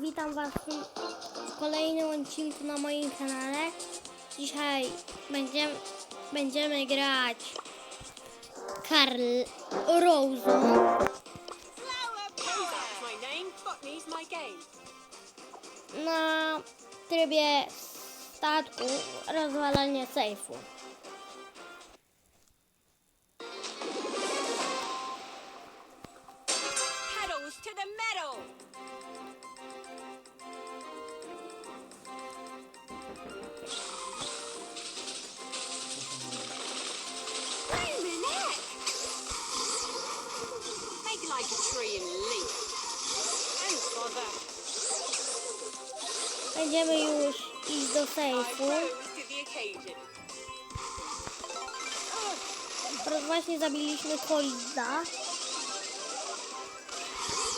witam Was w kolejnym odcinku na moim kanale. Dzisiaj będziemy, będziemy grać Karl game. na trybie statku rozwalania sejfu. To the. Będziemy już iść do sejfu. Teraz właśnie zabiliśmy Kolida.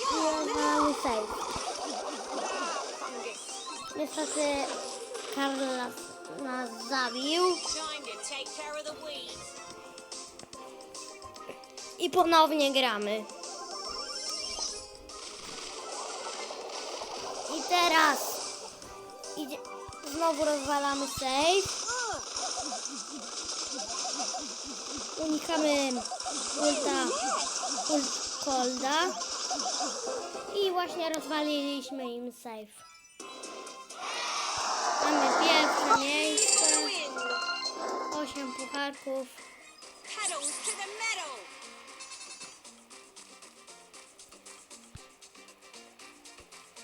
I rozwalamy sejf. Niestety Karl nas, zabił. I ponownie gramy. I teraz idzie, znowu rozwalamy safe. Unikamy ulta ult Colda. I właśnie rozwaliliśmy im safe. Mamy pierwsze miejsce. Win. 8 pucharków.